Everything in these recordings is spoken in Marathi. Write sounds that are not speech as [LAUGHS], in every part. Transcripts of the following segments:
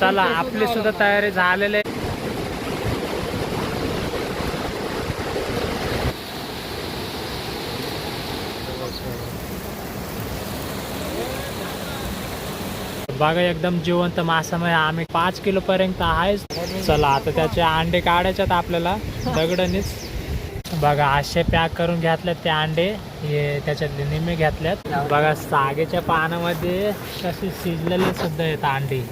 चला आपली सुद्धा तयारी झालेली आहे. बघा एकदम जिवंत मासामुळे आम्ही पाच किलो पर्यंत आहेच. चला आता त्याचे अंडे काढायच्यात आपल्याला. दगडनीच. बघा असे पॅक करून घेतल्यात ते अंडे. हे त्याच्यातले निम्मे घेतल्यात बघा सागेच्या पानामध्ये कसे शिजलेले सुद्धा आहेत अंडी.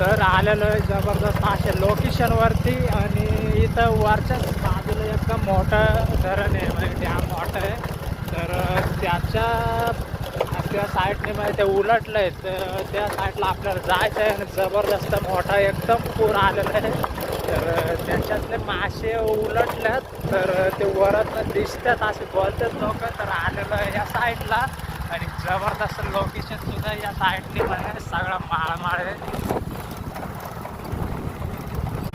तर आलेलं आहे जबरदस्त अशा लोकेशन वरती आणि इथं वरच्याच बाजूला एकदम मोठं धरण आहे म्हणजे डॅम मोठं आहे. तर त्याच्या त्या साईडने म्हणजे ते उलटलं आहे तर त्या साईडला आपल्याला जायचं आहे आणि जबरदस्त मोठा एकदम पूर आलेला आहे. तर त्याच्यातले मासे उलटल्यात तर ते वरत दिसतात असे बोलतात लोक तर आलेलं आहे या साईडला आणि जबरदस्त लोकेशन सुद्धा या साईडने म्हणजे सगळं माळमाळ आहे.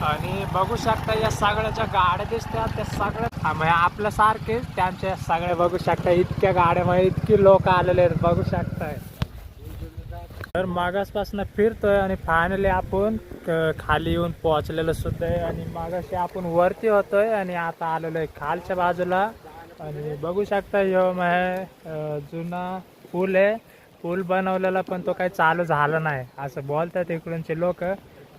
आणि बघू शकता या सगळ्याच्या गाड्या दिसतात त्या सगळ्या म्हणजे आपल्या आपल्यासारखेच त्यांच्या सगळ्या बघू शकता इतक्या गाड्या म्हणजे इतकी लोक आलेले आहेत बघू शकताय तर मागासपासून फिरतोय आणि फायनली आपण खाली येऊन पोहोचलेलो सुद्धा आहे. आणि मागाशी आपण वरती होतोय आणि आता आलेलो आहे खालच्या बाजूला. आणि बघू शकता ह्यो म्हणजे जुना पूल आहे. पूल बनवलेला पण तो काही चालू झाला नाही. असं बोलतात इकडूनचे लोक.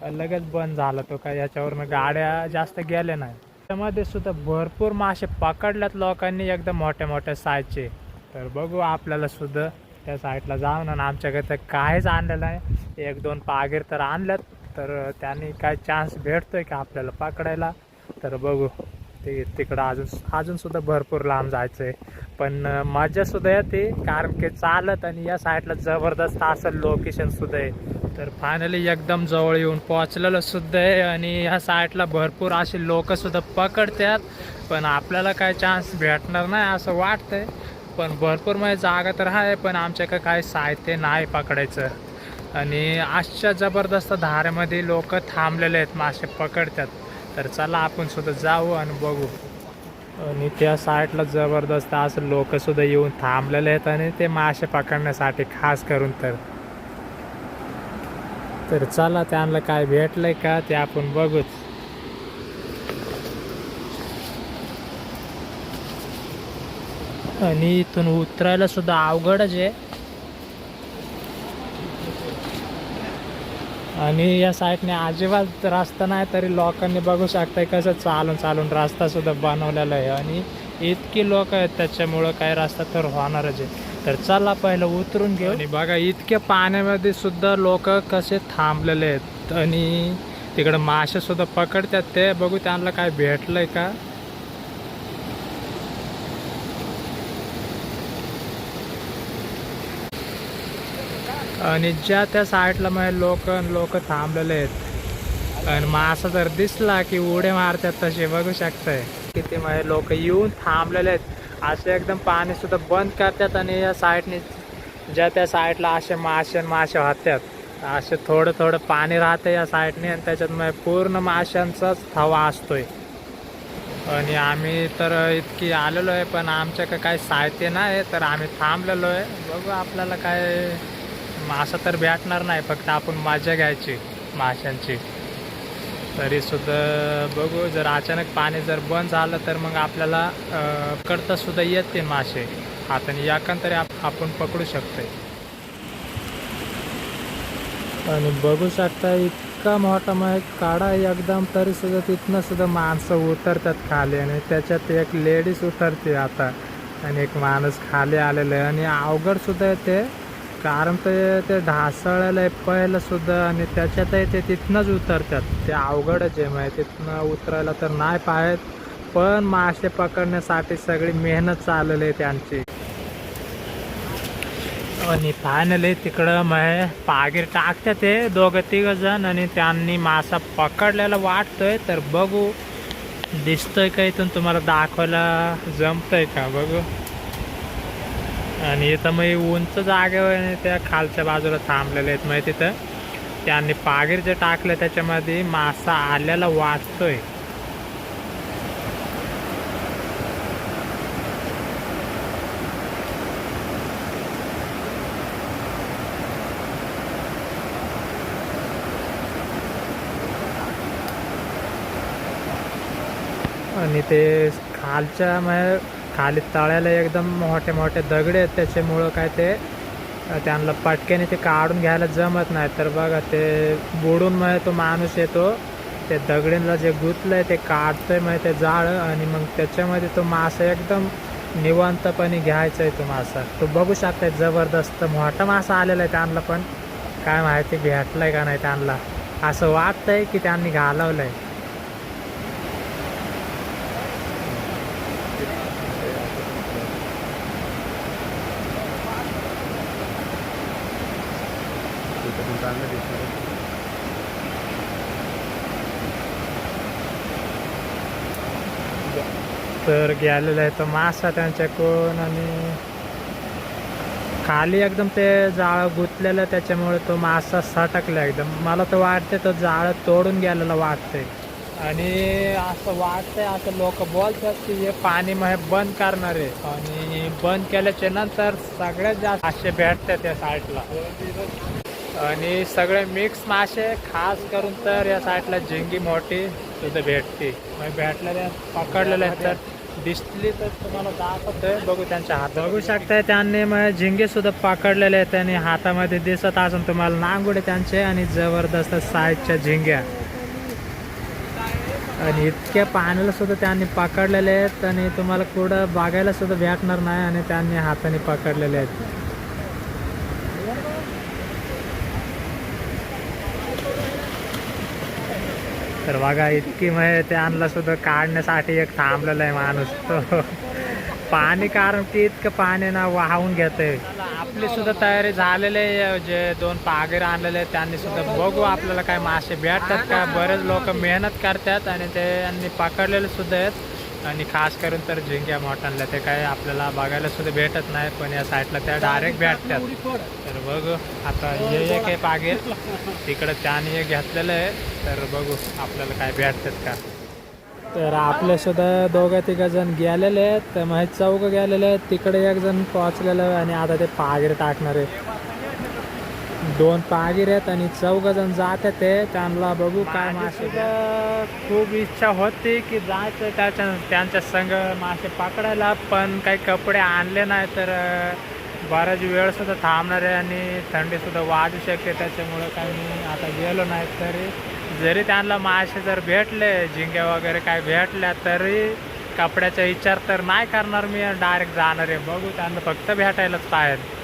लगेच बंद झाला तो काय याच्यावरनं गाड्या जास्त गेल्या नाही. त्यामध्ये सुद्धा भरपूर मासे पकडल्यात लोकांनी एकदम मोठ्या मोठ्या साईजचे तर बघू आपल्याला सुद्धा त्या साईडला जाऊन आणि आमच्याकडे तर काहीच आणलेलं नाही. एक दोन पागीर तर आणल्यात. तर त्यांनी काय चान्स भेटतोय का आपल्याला पकडायला? तर बघू. ते तिकडं अजून अजून सुद्धा भरपूर लांब जायचं आहे पण मजासुद्धा मजा सुद्धा येते. कारण की चालत आणि या साईडला जबरदस्त असं लोकेशन सुद्धा आहे. तर फायनली एकदम जवळ येऊन पोहोचलेलं सुद्धा आहे आणि ह्या साईडला भरपूर असे लोकंसुद्धा पकडतात. पण आपल्याला काय चान्स भेटणार नाही असं वाटतंय. पण भरपूर म्हणजे जागा तर आहे पण आमच्याकडे काही साहित्य नाही पकडायचं. आणि अशा जबरदस्त धारेमध्ये लोक थांबलेले आहेत मासे पकडतात. तर चला आपण सुद्धा जाऊ आणि बघू. आणि त्या साईडला जबरदस्त असं लोकसुद्धा येऊन थांबलेले आहेत आणि ते मासे पकडण्यासाठी खास करून तर तर चला त्यांना काय भेटलंय का ते आपण बघूच आणि इथून उतरायला सुद्धा अवघडच आहे. आणि या साईडने अजिबात रस्ता नाही तरी लोकांनी बघू शकताय कसं चालून चालून रस्ता सुद्धा बनवलेला आहे. आणि इतकी लोक आहेत त्याच्यामुळं काही रस्ता तर होणारच आहे. तर चला पहिलं उतरून घेऊ. आणि बघा इतक्या पाण्यामध्ये सुद्धा लोक कसे थांबलेले आहेत. आणि तिकडं मासे सुद्धा पकडतात. ते बघू त्यांना काय भेटलंय का? आणि ज्या त्या साईडला म्हणजे लोक लोक थांबलेले आहेत. आणि मासा जर दिसला की उडे मारतात तसे बघू शकताय. किती म्हणजे लोक येऊन थांबलेले आहेत. असे एकदम पाणी सुद्धा बंद करतात आणि या साईडने ज्या त्या साईडला असे मासे आणि मासे होतात. असे थोडं थोडं पाणी राहते या साईडने आणि त्याच्यात मग पूर्ण माशांचाच थवा असतोय. आणि आम्ही तर इतकी आलेलो आहे पण आमच्याकडे काही साहित्य नाही तर आम्ही थांबलेलो आहे. बघू आपल्याला काय मासा तर भेटणार नाही फक्त आपण मजा घ्यायची माशांची. तरी सुद्धा बघू. जर अचानक पाणी जर बंद झालं तर मग आपल्याला अं, करता सुद्धा येते मासे हाताने याकंतरी आप- आपण पकडू शकतो आणि बघू शकता इतका मोठा मग काढा एकदम तरी सुद्धा तिथनं सुद्धा माणसं उतरतात खाली आणि त्याच्यात एक लेडीज उतरते आता. आणि एक माणूस खाली आलेला आहे आणि अवघड सुद्धा येते कारण ते ते ढासळायला आहे पहिलं सुद्धा आणि त्याच्यातही ते तिथनंच उतरतात. ते अवघडच आहे माहिती तिथनं उतरायला तर नाही पाहत पण मासे पकडण्यासाठी सगळी मेहनत चाललेली आहे त्यांची. आणि फायनली तिकडं मग पागीर टाकतात ते दोघं तिघं जण आणि त्यांनी मासा पकडलेला वाटतोय तर बघू. दिसतोय का इथून? तुम्हाला दाखवायला जमतंय का? बघू. आणि इथं मग उंच जागेवर त्या खालच्या बाजूला थांबलेल्या आहेत. मग तिथं त्यांनी पागीर जे टाकलं त्याच्यामध्ये मासा आल्याला वाचतोय. आणि ते खालच्या मग खाली तळ्याला एकदम मोठे मोठे दगडे आहेत त्याच्यामुळं काय ते त्यांना पटक्याने ते काढून घ्यायला जमत नाही. तर बघा ते बुडून मग तो माणूस येतो ते दगडींना जे गुतलंय ते काढतोय मग ते जाळं आणि मग त्याच्यामध्ये तो मासा एकदम निवांतपणे घ्यायचा आहे तो मासा. तो बघू शकताय जबरदस्त मोठा मासा आलेला आहे त्यांना पण. काय माहिती भेटलाय का नाही त्यांना. असं वाटतंय की त्यांनी घालवलंय तर गेलेलं आहे तो मासा त्यांच्याकडून आणि खाली एकदम ते जाळं गुंतलेलं त्याच्यामुळे तो मासा सटकला एकदम. मला तर वाटते तो जाळं तोडून गेलेलं वाटतंय. आणि असं वाटतंय असं लोक बोलतात की हे पाणी मग बंद करणार आहे. आणि बंद केल्याच्यानंतर सगळ्यात जास्त असे भेटतात त्या साईडला आणि सगळे मिक्स मासे खास करून तर या साईडला झिंगी मोठी सुद्धा भेटते. मग भेटलेल्या पकडलेले आहेत तर दिसली तर तुम्हाला दाखवतोय. बघू त्यांच्या हात बघू शकताय त्यांनी मग झिंगे सुद्धा पकडलेले आहेत आणि हातामध्ये दिसत असून तुम्हाला नांगुडे त्यांचे आणि जबरदस्त साईजच्या झिंग्या. आणि इतक्या पाण्याला सुद्धा त्यांनी पकडलेले आहेत आणि तुम्हाला कुठं बघायला सुद्धा भेटणार नाही आणि त्यांनी हाताने पकडलेले आहेत. तर बघा इतकी म्हणजे ते आणलं सुद्धा काढण्यासाठी एक थांबलेला आहे माणूस. तो पाणी कारण की इतकं पाणी ना वाहून घेतंय. आपली सुद्धा तयारी झालेली आहे जे दोन पागेर आणलेले आहेत त्यांनी सुद्धा बघू आपल्याला काय मासे भेटतात का? बरेच लोक मेहनत करतात आणि ते यांनी पकडलेले सुद्धा आहेत. आणि खास करून तर झिंग्या मोठ्यांना ते काय आपल्याला बघायला सुद्धा भेटत नाही पण या साईडला त्या डायरेक्ट भेटतात. तर बघू आता हे एक आहे पागीर तिकडं त्याने एक घेतलेलं आहे. तर बघू आपल्याला काय भेटतात का. तर आपले सुद्धा दोघं तिघं जण गेलेले आहेत. तर माहीत चौघ गेलेले आहेत. तिकडे एक जण पोहोचलेलं आहे आणि आता ते पागीर टाकणार आहे. दोन पागीर आहेत आणि चौघ जण जात ते. त्यांना बघू काय मासे खूप इच्छा होती की जायचं त्याच्या त्यांच्या संग मासे पकडायला पण काही कपडे आणले नाही तर बराच वेळ सुद्धा थांबणार आहे आणि थंडी सुद्धा वाजू शकते. त्याच्यामुळं काही मी आता गेलो नाही तरी. जरी त्यांना मासे जर भेटले झिंग्या वगैरे काय भेटल्या तरी कपड्याचा विचार तर नाही करणार मी. डायरेक्ट जाणार आहे. बघू त्यांना फक्त भेटायलाच पाहिजे.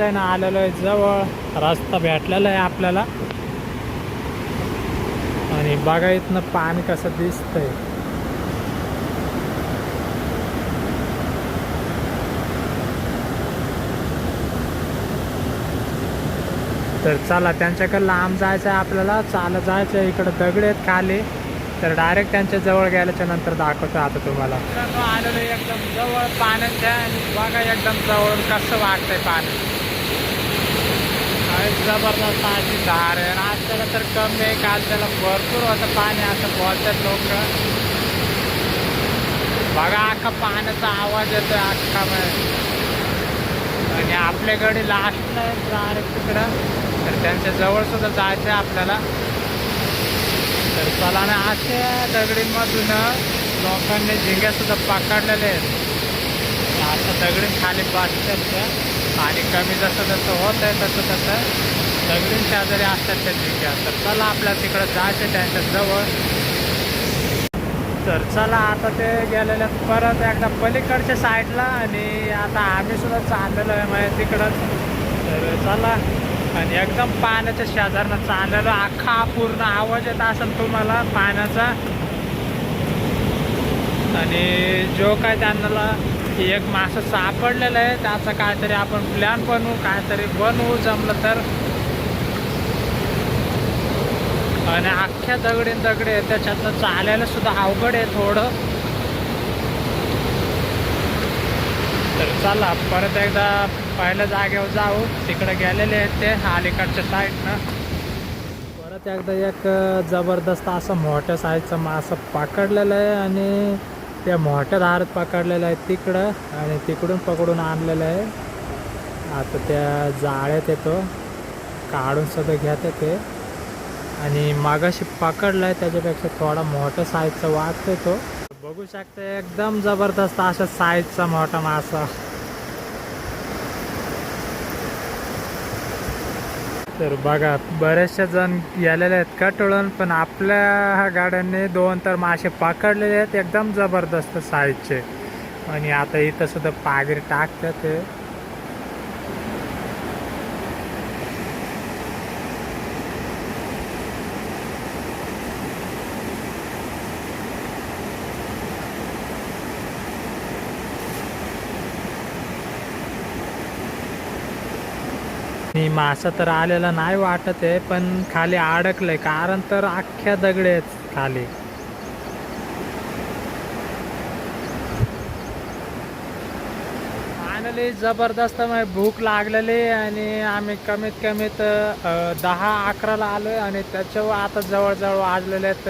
आहे ना आलेलो आहे जवळ. रस्ता भेटलेला आहे आपल्याला. आणि बघा इथनं पाणी कसं दिसतंय. तर चला त्यांच्याकडे लांब जायचं आहे आपल्याला. चालत जायचं आहे इकडं दगड आहेत खाली. तर डायरेक्ट त्यांच्या जवळ गेल्याच्यानंतर दाखवतो आता तुम्हाला. आलेलो एकदम जवळ पाण्याच्या आणि बघा एकदम जवळ कसं वाटतंय पाणी. जबरदस्त अशी धार आहे. आणि आज त्याला तर कमी आहे. काल त्याला भरपूर होतं पाणी असं बोलतात लोक. बघा अख्खा पाण्याचा आवाज येतोय अख्खा आणि आपल्याकडे लास्टला आहे डायरेक्ट तिकडं. तर त्यांच्या जवळ सुद्धा जायचं आहे आपल्याला. तर चला ना अशा दगडींमधून लोकांनी झिंग्या सुद्धा पकडलेले आहेत. असं दगडी खाली बसतात त्या. आणि कमी जसं जसं होत आहे तसं तसं दगडीन शेजारी असतात त्या जिंक्या तर चला आपल्या तिकडं जायचं त्यांच्या जवळ. तर चला आता ते गेलेले परत एकदा पलीकडच्या साईडला आणि आता आम्ही सुद्धा चाललेलो आहे म्हणजे तिकडं. तर चला. आणि एकदम पाण्याच्या शेजारनं चाललेलो. अख्खा पूर्ण आवाज येत असेल तुम्हाला पाण्याचा. आणि जो काय त्यांना एक मासं सापडलेलं आहे. त्याचा काहीतरी आपण प्लॅन बनवू काहीतरी बनवू जमलं तर. आणि अख्ख्या दगडीन दगडे आहे, त्याच्यातनं चालायला सुद्धा अवघड आहे थोडं. तर चला परत एकदा पहिल्या जागेवर जाऊ. तिकडे गेलेले आहेत ते अलीकडच्या साईडनं परत एकदा एक जबरदस्त असं मोठ्या साईजचं मासं पकडलेलं आहे. आणि त्या मोठ्या दारात पकडलेलं आहे तिकडं आणि तिकडून पकडून आणलेलं आहे. आता त्या जाळ्यात येतो काढून सुद्धा घेते ते. आणि मागाशी पकडला आहे त्याच्यापेक्षा थोडा मोठा साईजचा वाटतोय तो. बघू शकता एकदम जबरदस्त अशा साईजचा मोठा मासा. तर बघा बऱ्याचशा जण गेलेल्या आहेत कटळून पण आपल्या गाड्यांनी दोन तर मासे पकडलेले आहेत एकदम जबरदस्त साईजचे आणि आता इथं सुद्धा पागरी टाकतात ते मासा तर आलेला नाही वाटत आहे पण खाली अडकलंय. कारण तर अख्ख्या दगडे आहेत खाली. फायनली जबरदस्त म्हणजे भूक लागलेली आणि आम्ही कमीत कमीत दहा अकराला आलो आहे आणि त्याच्यावर आता जवळजवळ वाजलेले आहेत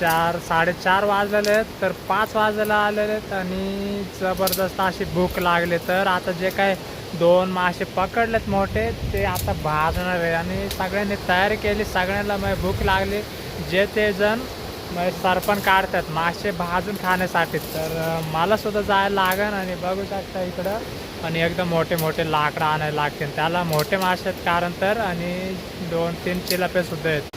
चार साडेचार वाजलेले आहेत तर पाच वाजायला आलेले आहेत आणि जबरदस्त अशी भूक लागली. तर आता जे काय दोन मासे पकडलेत मोठे ते आता भाजणार आहे. आणि सगळ्यांनी तयारी केली सगळ्यांना मग भूक लागली. जे ते जण मग सरपण काढतात मासे भाजून खाण्यासाठी. तर मला सुद्धा जायला लागन आणि बघू शकता इकडं. आणि एकदम मोठे मोठे लाकडं आणायला लागतील. त्याला मोठे मासे आहेत कारण तर आणि दोन तीन चिलापे सुद्धा आहेत.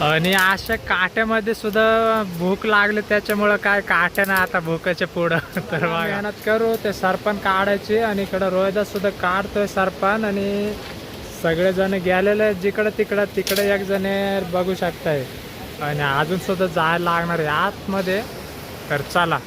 आणि अशा काट्यामध्ये सुद्धा भूक लागली त्याच्यामुळं काय काट्या ना आता भूकाच्या पुढं. [LAUGHS] तर मेहनत करू ते सरपण काढायचे आणि इकडं रोहिदा सुद्धा काढतोय सरपण आणि सगळेजण गेलेले जिकडं तिकडं तिकडे एक जण आहे, बघू शकताय. आणि अजून सुद्धा जायला लागणार आहे आतमध्ये. तर चला.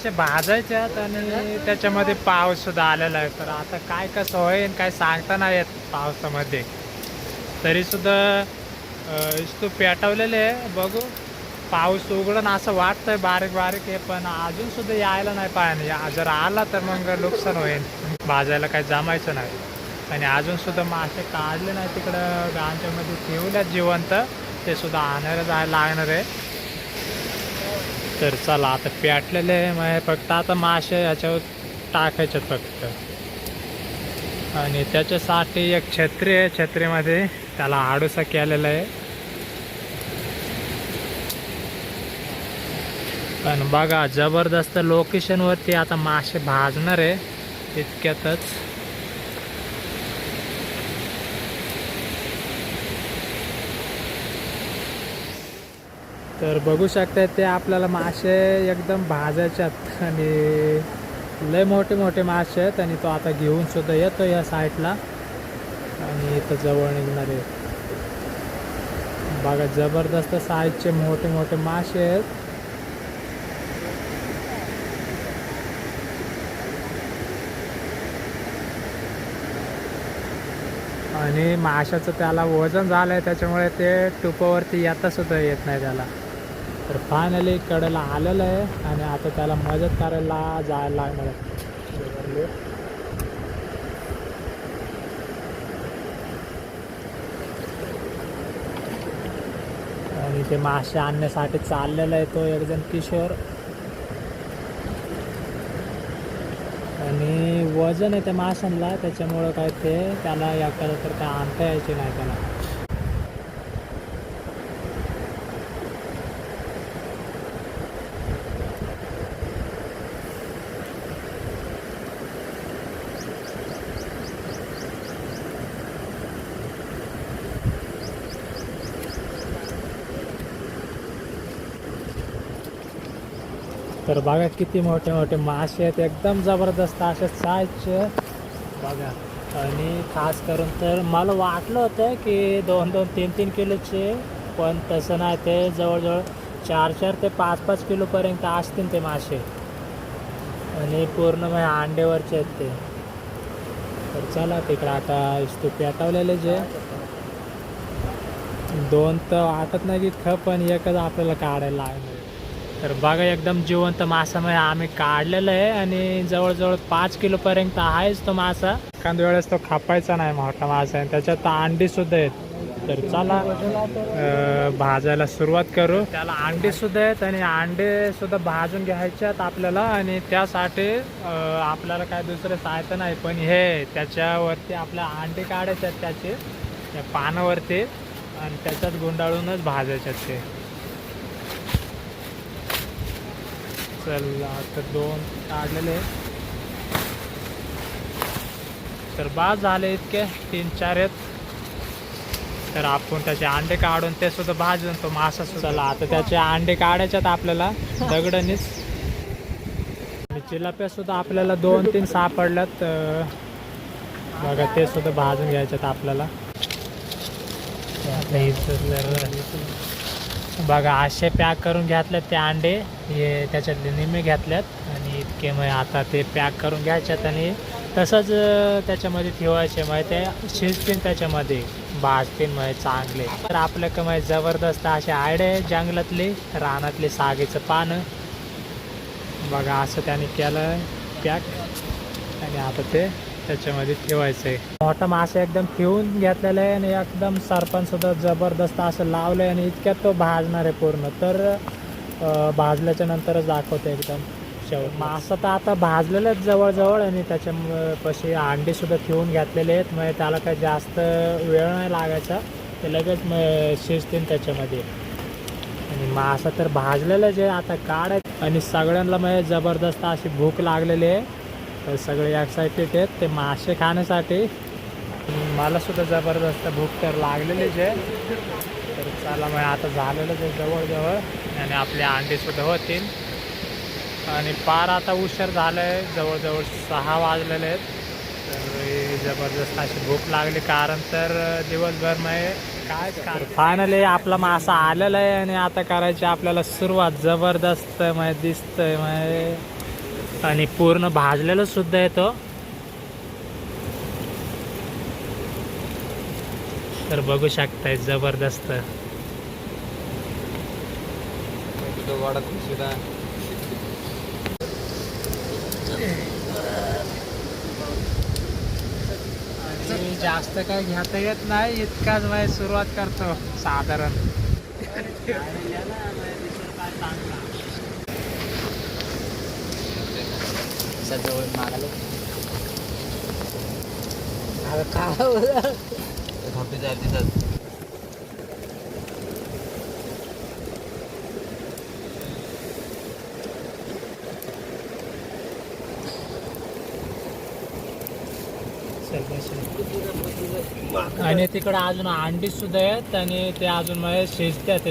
असे भाजायच्यात आणि त्याच्यामध्ये पाऊस सुद्धा आलेला आहे. तर आता काय कसं होईल काय सांगता नाही येत पावसामध्ये. तरी सुद्धा इस्तू पेटवलेले आहे. बघू पाऊस उघडून असं वाटतंय बारीक बारीक आहे पण अजून सुद्धा यायला नाही पाहिजे. या- जर आला तर मग नुकसान होईल. भाजायला काही जमायचं नाही. आणि अजून सुद्धा मासे काढले नाही तिकडं गांच्यामध्ये ठेवल्यात जिवंत. ते सुद्धा आणायला जायला लागणार आहे. तर चला आता पेटलेले आहे फक्त आता मासे याच्यावर टाकायचे फक्त. आणि त्याच्यासाठी एक छत्री आहे छत्रीमध्ये त्याला आडूसा केलेला आहे. पण बघा जबरदस्त लोकेशनवरती आता मासे भाजणार आहे इतक्यातच. तर बघू शकता ते आपल्याला मासे एकदम भाजायच्यात. आणि लय मोठे मोठे मासे आहेत आणि तो आता घेऊन सुद्धा येतो या साईडला आणि इथं जवळ निघणार. आहे बघा जबरदस्त साईजचे मोठे मोठे मासे आहेत. आणि माशाचं त्याला वजन झालं आहे त्याच्यामुळे ते टुपावरती येता सुद्धा येत नाही त्याला. तर फायनली कडेला आलेलं आहे आणि आता त्याला मदत करायला जायला लागणार आहे. आणि ते मासे आणण्यासाठी चाललेला आहे तो एकजण किशोर. आणि वजन आहे त्या माशांना त्याच्यामुळं काय ते त्याला एखादं तर काय आणता यायचे नाही त्याला. तर बघा किती मोठे मोठे मासे आहेत. एकदम जबरदस्त असे साईजचे बघा. आणि खास करून तर मला वाटलं होतं की दोन दोन तीन तीन किलोचे पण तसं नाही. ते जवळजवळ चार चार ते पाच पाच किलोपर्यंत असतील ते मासे. आणि पूर्ण म्हणजे अंडेवरचे आहेत ते. तर चला तिकडं आता इस्तू पेटवलेले जे. दोन तर वाटत नाही की खप पण एकच आपल्याला काढायला लागलं तर बघा एकदम जिवंत मासा म्हणजे आम्ही काढलेलं आहे आणि जवळजवळ पाच किलोपर्यंत आहेच तो मासा. एखाद्या वेळेस तो खापायचा नाही मोठा मासा आहे त्याच्यात अंडी सुद्धा आहेत. तर चला भाजायला सुरुवात करू. त्याला अंडी सुद्धा आहेत आणि अंडे सुद्धा भाजून घ्यायच्यात आपल्याला आणि त्यासाठी आपल्याला काय दुसरं साहित्य नाही पण हे त्याच्यावरती आपल्या अंडे काढायचे आहेत त्याचे त्या पानावरती आणि त्याच्यात गुंडाळूनच भाजायच्यात ते. चल आता दोन काढलेले. तर बाद झाले इतके तीन चार आहेत. तर आपण त्याचे अंडे काढून ते सुद्धा भाजून तो मासा सुद्धा. चला आता त्याचे अंडे काढायच्यात आपल्याला दगडनीच. आणि चिलाप्या सुद्धा आपल्याला दोन तीन सापडल्यात बघा ते सुद्धा भाजून घ्यायच्यात आपल्याला. बघा असे पॅक करून घेतल्यात ते अंडे. हे त्याच्यातले निम्मे घेतल्यात आणि इतके मग आता ते पॅक करून घ्यायच्यात आणि तसंच त्याच्यामध्ये ठेवायचे मग ते शिजतील त्याच्यामध्ये भाजतील मग चांगले. तर आपल्याकडे मग जबरदस्त असे आयडे जंगलातले रानातले सागेचं पानं. बघा असं त्याने केलं पॅक. आणि आता ते त्याच्यामध्ये ठेवायचं आहे मोठा मासा एकदम ठेवून घेतलेला आहे आणि एकदम सरपण सुद्धा जबरदस्त असं लावलं आहे आणि इतक्यात तो भाजणार आहे पूर्ण. तर भाजल्याच्या नंतरच दाखवतो एकदम शेवट मासा तर आता भाजलेलं जवळजवळ आणि त्याच्यापाशी पशी अंडीसुद्धा ठेवून घेतलेले आहेत. मग त्याला काही जास्त वेळ नाही लागायचा. ते लगेच मग शिजतील त्याच्यामध्ये. आणि मासा तर भाजलेलं जे आता काढ. आणि सगळ्यांना म्हणजे जबरदस्त अशी भूक लागलेली आहे. तर सगळे एक्सायटेड आहेत. ते मासे खाण्यासाठी. मलासुद्धा मला सुद्धा जबरदस्त भूक तर लागलेलीच आहे. तर चला मग आता झालेलंच आहे जवळजवळ. आणि आपले अंडेसुद्धा होतील. आणि पार आता उशीर झालं आहे जवळजवळ सहा वाजलेले आहेत. तर जबरदस्त अशी भूक लागली. कारण तर दिवसभर नाही काय फायनली आपला मासा आलेला आहे आणि आता करायची आपल्याला सुरुवात. जबरदस्त मग दिसतंय मग आणि पूर्ण भाजलेलं सुद्धा येतो तर बघू शकताय जबरदस्त. आणि जास्त काय घेता येत नाही इतकाच म्हणजे सुरुवात करतो साधारण. जवळ मागायला आणि तिकडे अजून अंडी सुद्धा आहेत आणि ते अजून म्हणजे शिजतात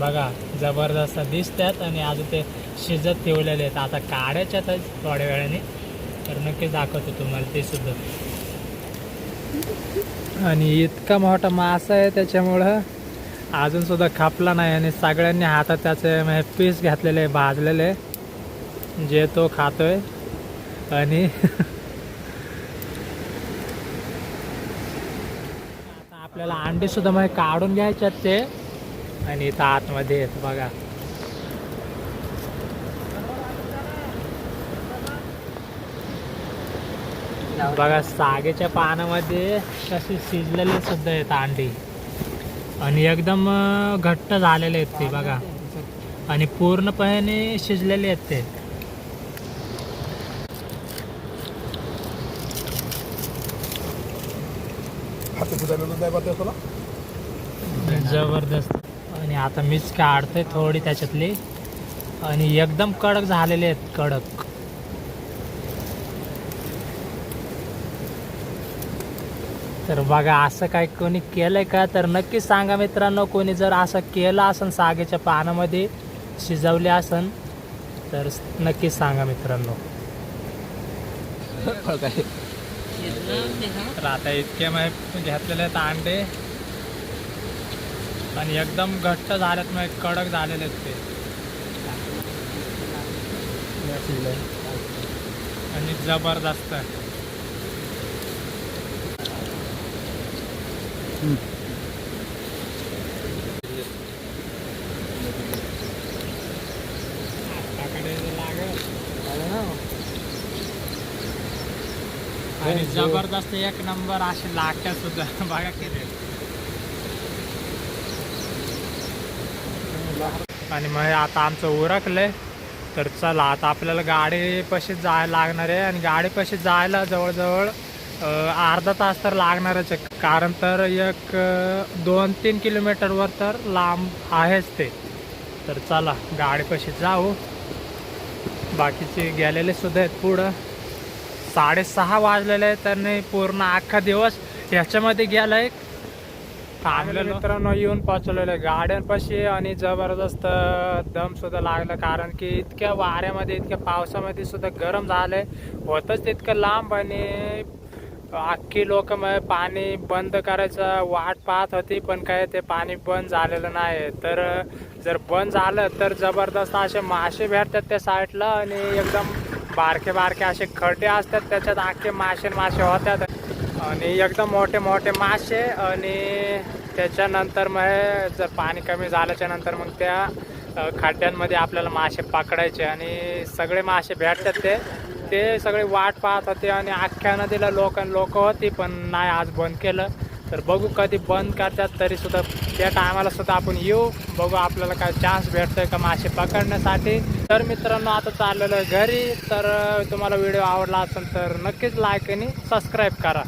बघा जबरदस्त दिसतात आणि अजून ते शिजत ठेवलेले आहेत. आता काढायच्यातच थोड्या वेळाने. तर नक्कीच दाखवतो तुम्हाला ते सुद्धा. आणि इतका मोठा मासा आहे त्याच्यामुळं अजून सुद्धा खापला नाही आणि सगळ्यांनी हातात त्याचे म्हणजे पीस घातलेले भाजलेले. जे तो खातोय. आणि [LAUGHS] आता आपल्याला अंडे सुद्धा मग काढून घ्यायच्यात ते. आणि इथं आतमध्ये आहेत बघा. बघा सागेच्या पानामध्ये कशी शिजलेले सुद्धा आहेत अंडी. आणि एकदम घट्ट झालेले आहेत ते बघा. आणि पूर्णपणे शिजलेले आहेत ते. हाती फुटायला नाही पाहते तुला जबरदस्त. आणि आता मीच काढतोय थोडी त्याच्यातली. आणि एकदम कडक झालेले आहेत कडक. तर बघा असं काय कोणी केलंय का? तर नक्कीच सांगा मित्रांनो कोणी जर असं केलं असन सागेच्या पानामध्ये शिजवले असन तर नक्कीच सांगा मित्रांनो. तर आता इतके मग घेतलेले आहेत अंडे. आणि एकदम घट्ट झालेत मग कडक झालेले आहेत ते. आणि जबरदस्त हाताकडे लागेल. आणि जबरदस्त एक नंबर असे लागत्या सुद्धा. बघा केले आणि मग आता आमचं उरकलंय. तर चला आता आपल्याला गाडीपाशी जायला लागणार आहे. आणि गाडीपाशी जायला जवळजवळ अर्धा तास तर लागणारच आहे. कारण तर एक दोन तीन किलोमीटरवर तर लांब आहेच ते. तर चला गाडीपाशी जाऊ. बाकीचे गेलेले सुद्धा आहेत पुढं. साडेसहा वाजलेले आहेत त्यांनी पूर्ण अख्खा दिवस. ह्याच्यामध्ये गेला आहे चांगलं मित्रांनो येऊन पोहोचलेलं गाड्यांपाशी आणि जबरदस्त दम सुद्धा लागलं कारण की इतक्या वाऱ्यामध्ये इतक्या पावसामध्ये सुद्धा गरम झालंय. होतच तितकं लांब आणि अख्खी लोक पाणी बंद करायचं वाट पाहत होती पण काय ते पाणी बंद झालेलं नाही. तर जर बंद झालं तर जबरदस्त असे मासे भेटतात त्या साईडला आणि एकदम बारके बारके असे खड्डे असतात त्याच्यात अख्खे मासे मासे होतात. आणि एकदम मोठे मोठे मासे आणि त्याच्यानंतर मग जर पाणी कमी झाल्याच्यानंतर मग त्या खड्ड्यांमध्ये आपल्याला मासे पकडायचे आणि सगळे मासे भेटतात ते. ते सगळे वाट पाहत होते आणि अख्ख्या नदीला लोक लोक होती पण नाही आज बंद केलं. तर बघू कधी बंद करतात तरी सुद्धा त्या टायमाला सुद्धा आपण येऊ. बघू आपल्याला काय चान्स भेटतोय का मासे पकडण्यासाठी. तर मित्रांनो आता चाललेलं घरी. तर तुम्हाला व्हिडिओ आवडला असेल तर नक्कीच लाईक आणि सबस्क्राईब करा.